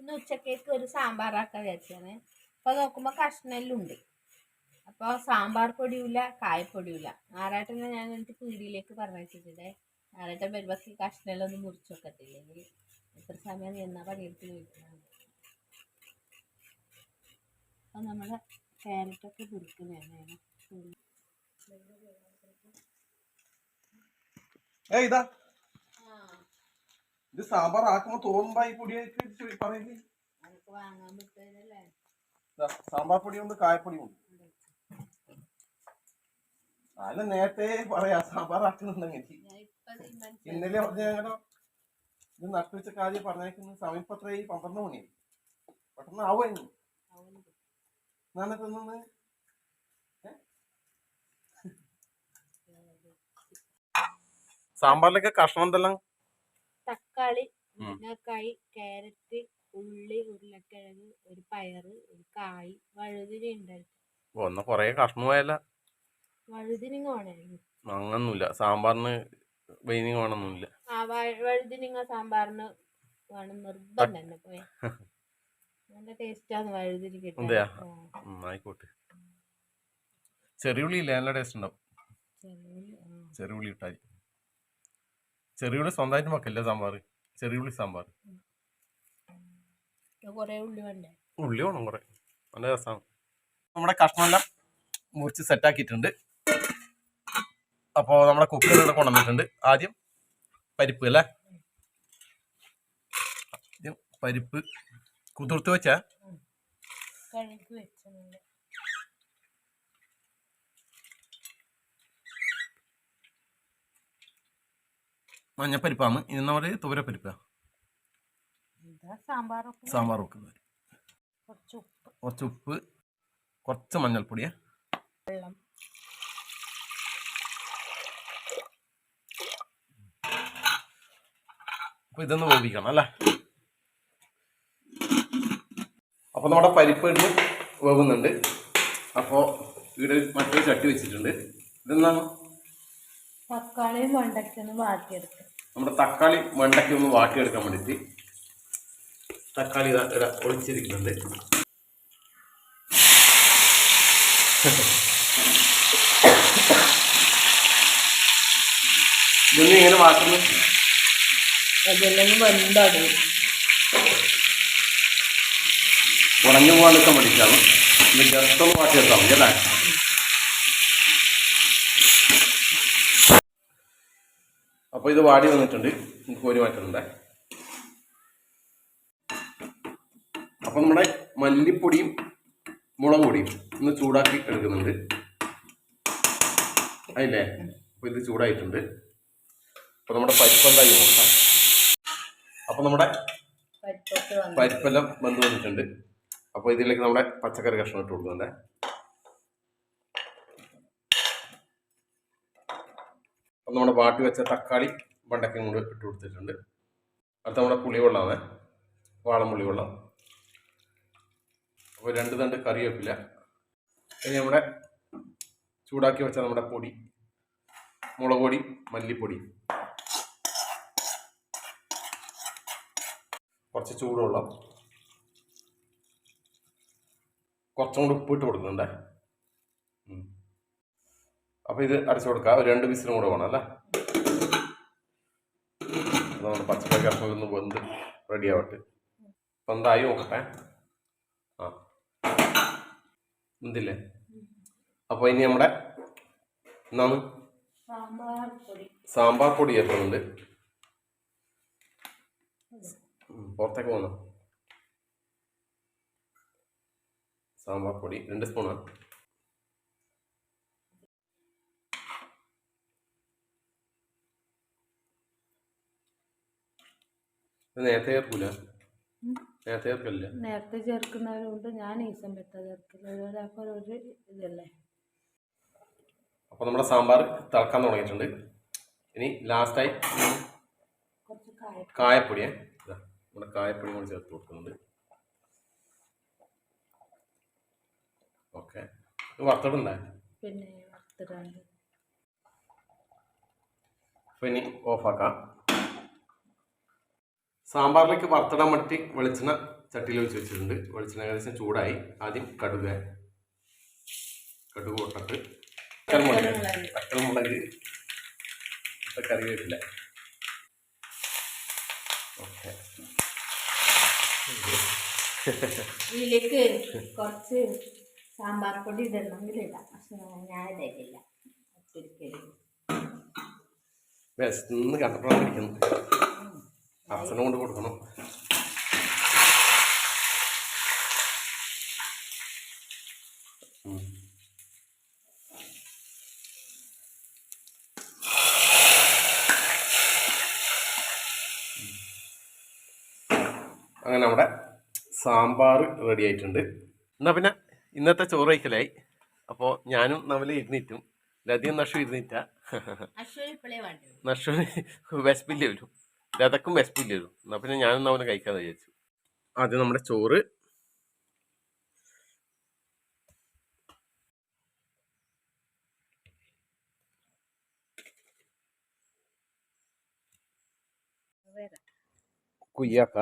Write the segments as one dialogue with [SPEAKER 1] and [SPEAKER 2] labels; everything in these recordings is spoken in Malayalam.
[SPEAKER 1] ഇന്ന് ഉച്ചക്കേക്ക് ഒരു സാമ്പാറാക്കാൻ വിചാരിച്ചാണ് അപ്പോൾ നോക്കുമ്പോൾ കഷ്ണെല്ലാം ഉണ്ട് അപ്പോൾ സാമ്പാർ പൊടിയില്ല കായപ്പൊടിയില്ല ആറാട്ടനെ ഞാൻ എന്നിട്ട് പീടിയിലേക്ക് പറഞ്ഞിട്ടുണ്ട് ആറാട്ടൻ വരുമ്പോൾ കഷ്ണെല്ലാം ഒന്ന് മുറിച്ച് വെക്കത്തില്ലെങ്കിൽ എത്ര സമയം എന്നാ പണിയെടുത്ത് ചോദിക്കുന്നുണ്ട് അപ്പം നമ്മൾ ക്യാരറ്റൊക്കെ മുറിക്കുന്നതാണ്
[SPEAKER 2] ഏ ഇതാ. ഇത് സാമ്പാർ ആക്കുമ്പോ തോന്നുമ്പോ ഈ പൊടിയായിട്ട് ദാ, സാമ്പാർ പൊടിയുണ്ട് കായപ്പൊടിയുണ്ട് അല്ല നേരത്തെ പറയാ സാമ്പാർ ആക്കുന്നുണ്ടെങ്കിൽ ഇന്നലെ പറഞ്ഞ ഞങ്ങളുടെ ഇത് നട്ടുവെച്ച കാര്യം പറഞ്ഞേക്കുന്ന സമയം ഇപ്പൊ എത്രയായി പന്ത്രണ്ട് മണിയായി. പെട്ടെന്ന് ആവുമായിരുന്നു തിന്നത് സാമ്പാറിലൊക്കെ കഷ്ണം എന്തെല്ലാം?
[SPEAKER 1] തക്കാളി മുരിങ്ങക്കായി കാരറ്റ് ക്യാരറ്റ് ഉള്ളി ഉരുളക്കിഴങ്ങ് ഒരു പയറ് ഒരു കായ് വഴുതിരി ഉണ്ടായിരുന്നു
[SPEAKER 2] ഒന്ന് കൊറേ കഷ്ണം പോയല്ല.
[SPEAKER 1] വഴുതിനിങ്ങ വേണമായിരുന്നു.
[SPEAKER 2] അങ്ങനൊന്നുമില്ല. സാമ്പാറിന് വൈനിങ് വേണമെന്നില്ല
[SPEAKER 1] ആ വ- വഴുതിനിങ്ങ സാമ്പാറിന് വേണം. നിർബന്ധം തന്നെ പോയ. നല്ല ടേസ്റ്റാന്ന് വഴുതിന്
[SPEAKER 2] അതെയാ? ഉം, ആയിക്കോട്ടെ. ചെറിയുള്ളി ഇല്ല? നല്ല ടേസ്റ്റ് ഉണ്ടാവും. ചെറിയുള്ളി ഇട്ടാൽ ചെറിയുള്ളി സ്വന്തമായിട്ട് വെക്കല്ലേ സാമ്പാർ ചെറിയുള്ളി സാമ്പാർ
[SPEAKER 1] ഉള്ളി
[SPEAKER 2] വേണം കുറെ. നല്ല രസമാണ് നമ്മുടെ കഷ്ണമെല്ലാം മുറിച്ച് സെറ്റാക്കിയിട്ടുണ്ട് അപ്പോൾ നമ്മുടെ കുക്കറിൽ കൊണ്ടുവന്നിട്ടുണ്ട്. ആദ്യം പരിപ്പ് അല്ലേ? ആദ്യം പരിപ്പ് കുതിർത്ത് വെച്ചാ മഞ്ഞപ്പരിപ്പാണ്. ഇനി നമ്മൾ തുവരപ്പരിപ്പാ.
[SPEAKER 1] ഇതാ
[SPEAKER 2] സാമ്പാർ വെക്കുന്നത്
[SPEAKER 1] കുറച്ച് ഉപ്പ്.
[SPEAKER 2] കുറച്ച് മഞ്ഞൾപ്പൊടിയാ
[SPEAKER 1] വെള്ളം.
[SPEAKER 2] ഇതൊന്ന് വേവിക്കണം അല്ലേ? അപ്പോൾ നമ്മുടെ പരിപ്പ് ഇട്ട് വേവുന്നുണ്ട്. അപ്പോൾ ഇവിടെ മറ്റൊരു ചട്ടി വെച്ചിട്ടുണ്ട്. ഇതെന്താണ്?
[SPEAKER 1] തക്കാളിയും വെണ്ടയ്ക്കൊന്ന് വാട്ടിയെടുക്കും.
[SPEAKER 2] നമ്മുടെ തക്കാളി വെണ്ടയ്ക്ക് ഒന്ന് വാട്ടിയെടുക്കാൻ വേണ്ടിയിട്ട്. തക്കാളി ഇതാ ഒളിച്ചിരിക്കുന്നുണ്ട്. ഇതൊന്നും ഇങ്ങനെ വാട്ടുന്നു
[SPEAKER 1] അതെല്ലാം വെന്താണ്
[SPEAKER 2] ഉടഞ്ഞു പോകാനൊക്കെ വേണ്ടിയിട്ടാണ്. ഇത് ജസ്റ്റ് ഒന്ന് വാട്ടിയെടുത്താൽ മതി അല്ലേ? അപ്പോൾ ഇത് വാടി വന്നിട്ടുണ്ട്. നമുക്ക് കോരി മാറ്റുന്നുണ്ട് അപ്പോൾ നമ്മുടെ മല്ലിപ്പൊടിയും മുളക് പൊടിയും ഒന്ന് ചൂടാക്കി എടുക്കുന്നുണ്ട്. അതില്ലേ അപ്പോൾ ഇത് ചൂടായിട്ടുണ്ട്. അപ്പോൾ നമ്മുടെ പരിപ്പന്തായി നോക്കാം. അപ്പോൾ നമ്മുടെ പരിപ്പെല്ലാം ബന്ധു വന്നിട്ടുണ്ട്. അപ്പോൾ ഇതിലേക്ക് നമ്മുടെ പച്ചക്കറി കഷ്ണം ഇട്ട് കൊടുക്കുന്നുണ്ട്. അപ്പം നമ്മുടെ വാട്ടി വെച്ച തക്കാളി വെണ്ടയ്ക്കും കൊണ്ട് ഇട്ട് കൊടുത്തിട്ടുണ്ട്. അടുത്ത നമ്മുടെ പുളിവെള്ളമാണ്. വാളംപുളി വെള്ളം അപ്പോൾ രണ്ട് തണ്ട് കറിവേപ്പില. ഇനി നമ്മുടെ ചൂടാക്കി വെച്ച നമ്മുടെ പൊടി. മുളക് പൊടി മല്ലിപ്പൊടി. കുറച്ച് ചൂടുവെള്ളം. കുറച്ചും കൂടി ഉപ്പിട്ട് കൊടുക്കുന്നുണ്ടേ. അപ്പോൾ ഇത് അടച്ചു കൊടുക്കുക ഒരു രണ്ട് വിസിലും കൂടെ വേണം അല്ലേ? നമ്മുടെ പച്ചക്കറി കഷ്ണം ഒന്ന് വെന്ത് റെഡി ആവട്ടെ. അപ്പം എന്തായി നോക്കട്ടെ. ആ. എന്തില്ലേ അപ്പോൾ ഇനി നമ്മുടെ എന്താണ്?
[SPEAKER 1] സാമ്പാർ പൊടി
[SPEAKER 2] എത്തുന്നുണ്ട് ചേർക്കുന്നുണ്ട് പുറത്തേക്ക് പോന്ന? സാമ്പാർ പൊടി രണ്ട് സ്പൂണാണ് നേരത്തെ ചേർക്കൂല. നേരത്തെ ചേർക്കില്ല
[SPEAKER 1] നേരത്തെ ചേർക്കുന്നവരുണ്ട്. ഞാൻ ഈ സമയത്ത് ഒരാൾക്ക് ഒരു ഇതല്ലേ.
[SPEAKER 2] അപ്പോൾ നമ്മുടെ സാമ്പാർ തിളക്കാൻ തുടങ്ങിയിട്ടുണ്ട്. ഇനി ലാസ്റ്റായി
[SPEAKER 1] കുറച്ച് കായപ്പൊടി
[SPEAKER 2] കായപ്പൊടിയെ നമ്മുടെ കായപ്പൊടി കൂടി ചേർത്ത് കൊടുക്കുന്നുണ്ട്. ഓക്കെ. വറുത്തിട്ടുണ്ടായി
[SPEAKER 1] പിന്നെ വറുത്തിട്ടുണ്ട്
[SPEAKER 2] അപ്പോൾ ഇനി ഓഫാക്കാം സാമ്പാറിലേക്ക് വറുത്തിടാൻ മട്ടി വെളിച്ചെണ്ണ ചട്ടിയിൽ ഒഴിച്ച് വെച്ചിട്ടുണ്ട്. വെളിച്ചെണ്ണ ഏകദേശം ചൂടായി. ആദ്യം കടുക് കടുക് പൊട്ടിട്ട് പച്ചമുളക് പച്ചമുളക് കറിവേപ്പില. ഓക്കെ.
[SPEAKER 1] ഇതിലേക്ക് കുറച്ച് സാമ്പാർ പൊടി ഇടണമെങ്കിൽ ഇടാം. പക്ഷെ ഞാൻ ഇടയില്ല
[SPEAKER 2] വിശന്ന് കണ്ടപ്പോഴാണ് ഇരിക്കുന്നത്. അച്ഛനെ കൊണ്ട് കൊടുക്കണം. അങ്ങനെ നമ്മുടെ സാമ്പാർ റെഡി ആയിട്ടുണ്ട്. എന്നാൽ പിന്നെ ഇന്നത്തെ ചോറ് കഴിക്കലായി. അപ്പോൾ ഞാനും നവല ഇരുന്നിട്ടും ലതിയും നഷു ഇരുന്നിട്ടാ. നഷു വിശപ്പില്ല വരും. ലതക്കും വിശപ്പില്ല വരും എന്നാൽ പിന്നെ ഞാനൊന്നും അവനെ കഴിക്കാന്ന് വിചാരിച്ചു. ആദ്യം നമ്മുടെ ചോറ്. കുയ്യാക്ക.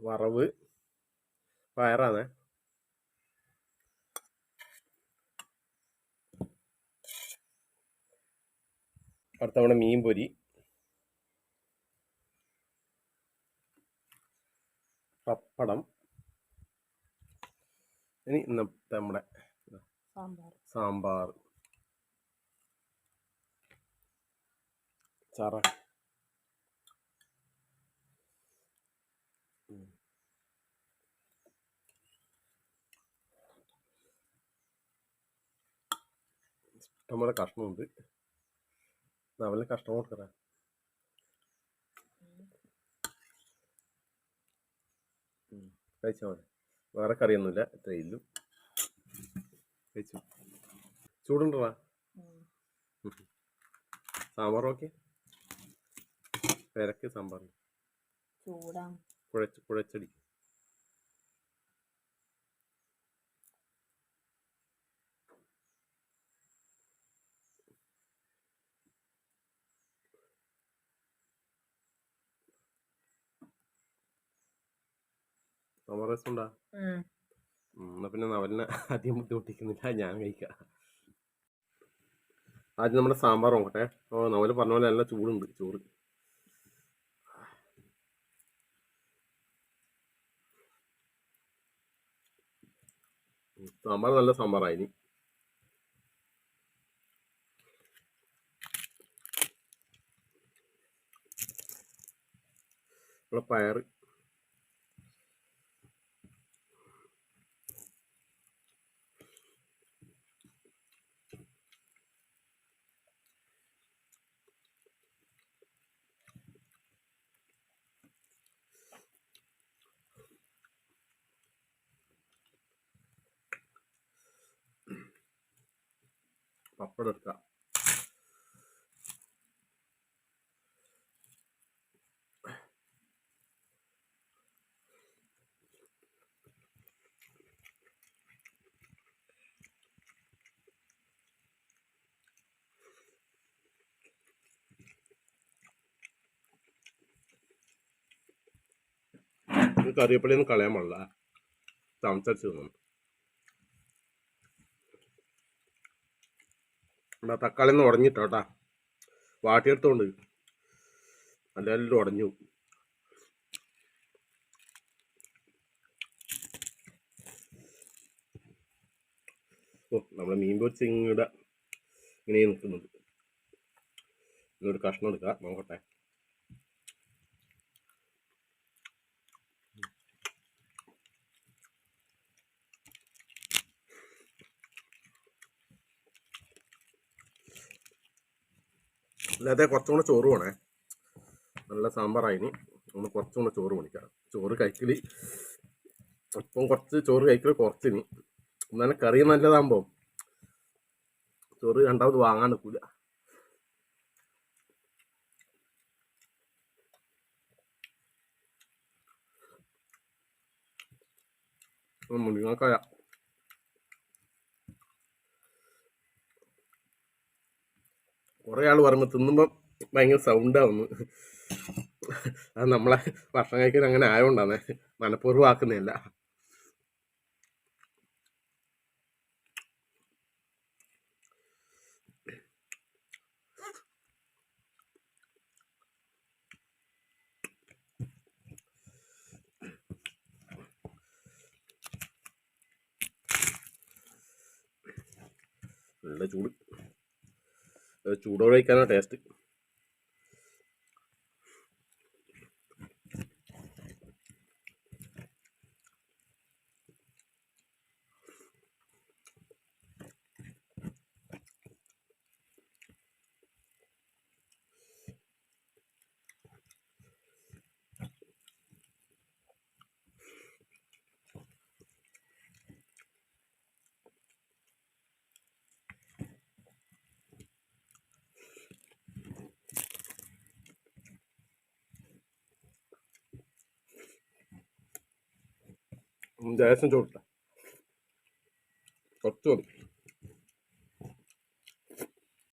[SPEAKER 2] വറവ്. പയറാണ്. അടുത്ത നമ്മുടെ മീൻ പൊരി പപ്പടം. ഇനി ഇന്നത്തെ നമ്മുടെ
[SPEAKER 1] സാമ്പാർ.
[SPEAKER 2] ചറ. നമ്മുടെ ഇഷ്ടംപോലെ കഷ്ണമുണ്ട്. അവന് കഷ്ണം കൊടുക്കറ കഴിച്ചാൽ മതി. വേറെ കറിയൊന്നുമില്ല ഇത്രയില്ലും കഴിച്ചു. ചൂടുണ്ടോ സാമ്പാർ ഓക്കെ പെരക്ക് സാമ്പാർ. കുഴച്ച് കുഴച്ചടി സാമ്പാർ രസമുണ്ടാ ഉം, എന്നാ പിന്നെ നവലിനെ അധികം ബുദ്ധിമുട്ടിക്കുന്നില്ല ഞാൻ കഴിക്കാം. ആദ്യം നമ്മുടെ സാമ്പാർ നോക്കട്ടെ. ഓ നവൽ പറഞ്ഞ പോലെ നല്ല ചൂടുണ്ട് ചോറ്. സാമ്പാർ നല്ല സാമ്പാറായി ഇവിടെ പയർ പപ്പടം എടുക്കാം. ഇത് കളയാൻ പാടില്ല. തമച്ചടിച്ച് തിന്നണം. എന്നാ തക്കാളി ഒന്ന് ഉടഞ്ഞിട്ടോട്ടാ. വാട്ടിയെടുത്തോണ്ട് അല്ലെല്ലാം ഉടഞ്ഞു. ഓ നമ്മളെ മീൻ പൊരിച്ച് ഇങ്ങടെ ഇങ്ങനെ നിൽക്കുന്നുണ്ട് ഇന്നൊരു കഷ്ണം എടുക്കാം. നോക്കട്ടെ. അല്ലാതെ കുറച്ചും കൂടെ ചോറ് വേണേ. നല്ല സാമ്പാറായിന്. ഒന്ന് കുറച്ചും കൂടെ ചോറ് മേടിക്കാം ചോറ് കഴിക്കൽ. ഇപ്പം കുറച്ച് ചോറ് കഴിക്കൽ കുറച്ചിനി. എന്നാലും കറി നല്ലതാകുമ്പോൾ ചോറ് രണ്ടാമത് വാങ്ങാൻ നിൽക്കൂല മുരിങ്ങക്കായ. കുറേ ആൾ പറയുമ്പോൾ തിന്നുമ്പോൾ ഭയങ്കര സൗണ്ടാവുന്നു അത് നമ്മളെ ഭക്ഷണം കഴിക്കാൻ അങ്ങനെ ആയതുകൊണ്ടാണ് മനഃപൂർവം ആക്കുന്നതല്ല ചൂട്. ചൂടോടെ കഴിക്കാനാണ് ടേസ്റ്റ് ജയസം ചോദിട്ട കുറച്ച് മതി